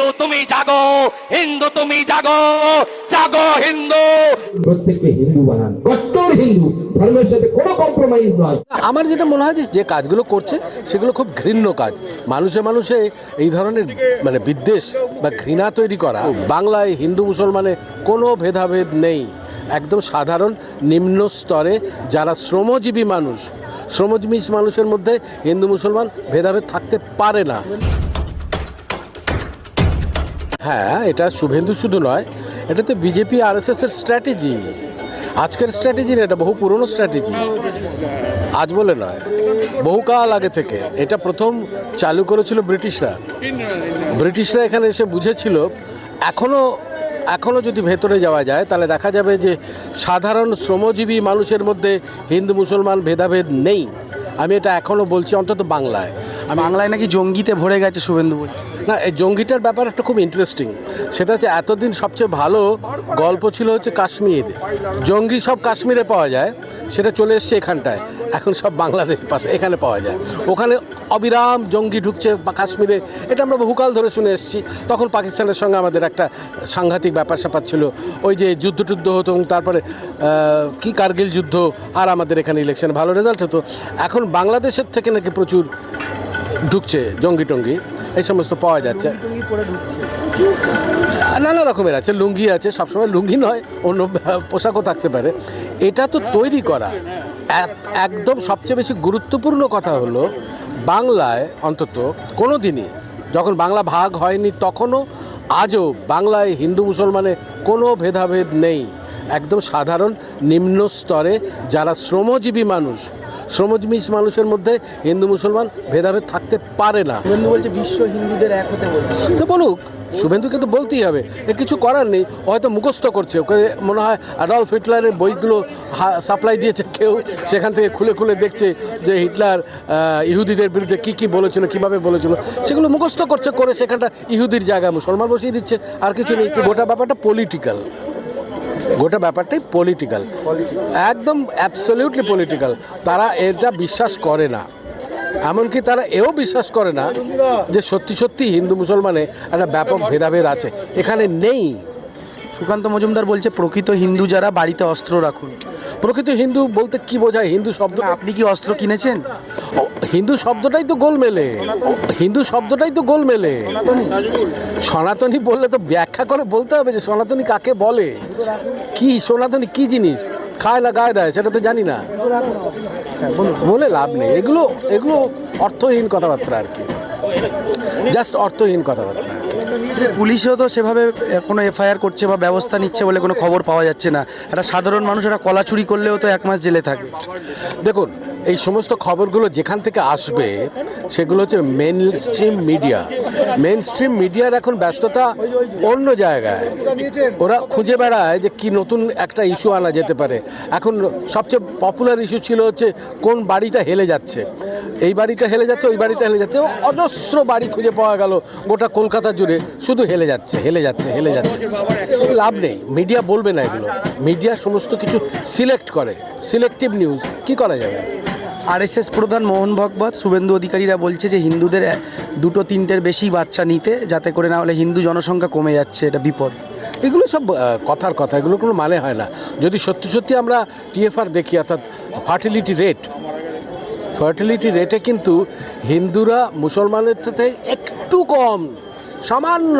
হিন্দু তুমি জাগো। হিন্দু তুমি জাগো। জাগো হিন্দু। প্রত্যেককে হিন্দু বানান। কট্টর হিন্দু। ধর্মের সাথে কোনো কম্প্রোমাইজ নয়। আমার যেটা মনে হয় যে যে কাজগুলো করছে সেগুলো খুব ঘৃণ্য কাজ। মানুষে মানুষে এই ধরনের মানে বিদ্বেষ বা ঘৃণা তৈরি করা বাংলায় হিন্দু মুসলমানে কোনো ভেদাভেদ নেই। একদম সাধারণ নিম্ন স্তরে যারা শ্রমজীবী মানুষ শ্রমজীবী মানুষের মধ্যে হিন্দু মুসলমান ভেদাভেদ থাকতে পারে না। হ্যাঁ এটা শুভেন্দু শুধু নয় এটা তো বিজেপি আর এস এর স্ট্র্যাটেজি আজকের স্ট্র্যাটেজি না, এটা বহু পুরনো স্ট্র্যাটেজি আজ বলে নয় বহুকাল আগে থেকে। এটা প্রথম চালু করেছিল ব্রিটিশরা। ব্রিটিশরা এখানে এসে বুঝেছিল এখনও এখনও যদি ভেতরে যাওয়া যায়, তাহলে দেখা যাবে যে সাধারণ শ্রমজীবী মানুষের মধ্যে হিন্দু, মুসলমান ভেদাভেদ নেই। আমি এটা এখনও বলছি অন্তত বাংলায়। আমি বাংলায় নাকি জঙ্গিতে ভরে গেছে শুভেন্দু বলছি না এই জঙ্গিটার ব্যাপার একটা খুব ইন্টারেস্টিং সেটা হচ্ছে এতদিন সবচেয়ে ভালো গল্প ছিল হচ্ছে কাশ্মীর। জঙ্গি সব কাশ্মীরে পাওয়া যায় সেটা চলে এসছে এখানটায়। এখন সব বাংলাদেশ পাশে, এখানে পাওয়া যায়। ওখানে অবিরাম জঙ্গি ঢুকছে বা কাশ্মীরে। এটা আমরা বহুকাল ধরে শুনে এসেছি। তখন পাকিস্তানের সঙ্গে আমাদের একটা সাংঘাতিক ব্যাপার স্যাপার ছিল। ওই যে যুদ্ধ টুদ্ধ হতো এবং তারপরে কি কার্গিল যুদ্ধ আর আমাদের এখানে ইলেকশন ভালো রেজাল্ট হতো। এখন বাংলাদেশের থেকে নাকি প্রচুর ঢুকছে জঙ্গি টঙ্গি। এই সমস্ত পাওয়া যাচ্ছে। নানা রকমের আছে, লুঙ্গি আছে, সবসময় লুঙ্গি নয়, অন্য পোশাকও থাকতে পারে। এটা তো তৈরি করা। একদম সবচেয়ে বেশি গুরুত্বপূর্ণ কথা হলো, বাংলায় অন্তত কোনো দিনই যখন বাংলা ভাগ হয়নি তখনও আজও বাংলায় হিন্দু মুসলমানে কোনো ভেদাভেদ নেই। একদম সাধারণ নিম্ন স্তরে যারা শ্রমজীবী মানুষ শ্রমজীবী মানুষের মধ্যে হিন্দু মুসলমান ভেদাভেদ থাকতে পারে না। শুভেন্দু বলছে বিশ্ব হিন্দুদের এক হতে বলছে। সে বলুক শুভেন্দুকে তো বলতেই হবে। এ কিছু করার নেই হয়তো মুখস্থ করছে। ওকে মনে হয় অ্যাডলফ হিটলারের বইগুলো সাপ্লাই দিয়েছে কেউ সেখান থেকে খুলে খুলে দেখছে যে হিটলার ইহুদিদের বিরুদ্ধে কী কী বলেছিল কীভাবে বলেছিল। সেগুলো মুখস্থ করছে করে সেখানটা ইহুদির জায়গায় মুসলমান বসিয়ে দিচ্ছে। আর কিছু নেই গোটা ব্যাপারটা পলিটিক্যাল গোটা ব্যাপারটাই পলিটিক্যাল একদম অ্যাবসলিউটলি পলিটিক্যাল তারা এটা বিশ্বাস করে না। এমনকি তারা এও বিশ্বাস করে না যে সত্যি সত্যি হিন্দু মুসলমানে একটা ব্যাপক ভেদাভেদ আছে। এখানে নেই। সুকান্ত মজুমদার বলছে প্রকৃত হিন্দু যারা বাড়িতে অস্ত্র রাখুন। প্রকৃত হিন্দু বলতে কি বোঝায়? হিন্দু শব্দ আপনি কি অস্ত্র কিনেছেন? হিন্দু শব্দটাই তো গোল মেলে হিন্দু শব্দটাই তো গোল মেলে সনাতনী বললে তো ব্যাখ্যা করে বলতে হবে যে সনাতনী কাকে বলে? কি সনাতনী কি জিনিস? খায় না গায়ে দেয় সেটা তো জানি না। বলে লাভ নেই। এগুলো এগুলো অর্থহীন কথাবার্তা আর কি। জাস্ট অর্থহীন কথাবার্তা। পুলিশও তো সেভাবে কোনো এফআইআর করছে বা ব্যবস্থা নিচ্ছে বলে কোনো খবর পাওয়া যাচ্ছে না। একটা সাধারণ মানুষ একটা কলা চুরি করলেও তো এক মাস জেলে থাকে। দেখুন এই সমস্ত খবরগুলো যেখান থেকে আসবে, সেগুলো হচ্ছে mainstream media mainstream মিডিয়ার এখন ব্যস্ততা অন্য জায়গায়। ওরা খুঁজে বেড়ায় যে কি নতুন একটা ইস্যু আনা যেতে পারে। এখন সবচেয়ে পপুলার ইস্যু ছিল হচ্ছে কোন বাড়িটা হেলে যাচ্ছে। এই বাড়িটা হেলে যাচ্ছে, ওই বাড়িটা হেলে যাচ্ছে। অজস্র বাড়ি খুঁজে পাওয়া গেল গোটা কলকাতা জুড়ে। শুধু হেলে যাচ্ছে হেলে যাচ্ছে হেলে যাচ্ছে। লাভ নেই। মিডিয়া বলবে না এগুলো। মিডিয়া সমস্ত কিছু সিলেক্ট করে। সিলেক্টিভ নিউজ কি করা যাবে? আরএসএস প্রধান মোহন ভগবত, শুভেন্দু অধিকারীরা বলছে যে হিন্দুদের দুটো তিনটের বেশি বাচ্চা নিতে, যাতে করে না হলে হিন্দু জনসংখ্যা কমে যাচ্ছে, এটা বিপদ। এগুলো সব কথার কথা, এগুলো কোনো মানে হয় না। যদি সত্যি সত্যি আমরা টিএফআর দেখি, অর্থাৎ ফার্টিলিটি রেট, ফার্টিলিটি রেটে কিন্তু হিন্দুরা মুসলমানের থেকে একটু কম, সামান্য,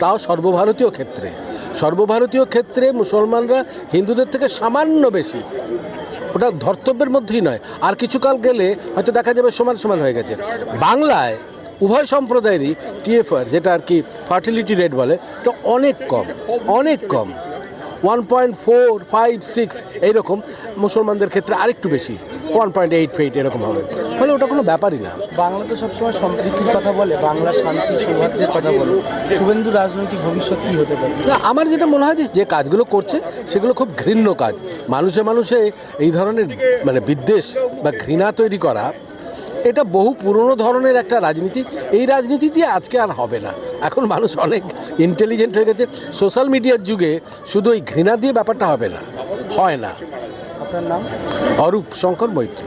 তাও সর্বভারতীয় ক্ষেত্রে। সর্বভারতীয় ক্ষেত্রে মুসলমানরা হিন্দুদের থেকে সামান্য বেশি। ওটা ধর্তব্যের মধ্যেই নয়। আর কিছুকাল গেলে হয়তো দেখা যাবে সমান সমান হয়ে গেছে। বাংলায় উভয় সম্প্রদায়েরই টিএফআর, যেটা আর কি ফার্টিলিটি রেট বলে এটা অনেক কম অনেক কম। One point four five six এইরকম। মুসলমানদের ক্ষেত্রে আরেকটু বেশি ওয়ান পয়েন্ট এইট ফাইট এরকম হবে। ফলে ওটা কোনো ব্যাপারই না। বাংলা তো সবসময় সম্প্রীতির কথা বলে বাংলা শান্তি সৌহার্দ্যের কথা বলে। শুভেন্দু রাজনৈতিক ভবিষ্যৎ কি হতে পারে? আমার যেটা মনে হয় যে যে কাজগুলো করছে সেগুলো খুব ঘৃণ্য কাজ। মানুষে মানুষে এই ধরনের মানে বিদ্বেষ বা ঘৃণা তৈরি করা এটা বহু পুরনো ধরনের একটা রাজনীতি। এই রাজনীতি দিয়ে আজকে আর হবে না। এখন মানুষ অনেক ইন্টেলিজেন্ট হয়ে গেছে। সোশ্যাল মিডিয়ার যুগে শুধু ওই ঘৃণা দিয়ে ব্যাপারটা হবে না হয় না। আপনার নাম? অরূপ শঙ্কর মৈত্র।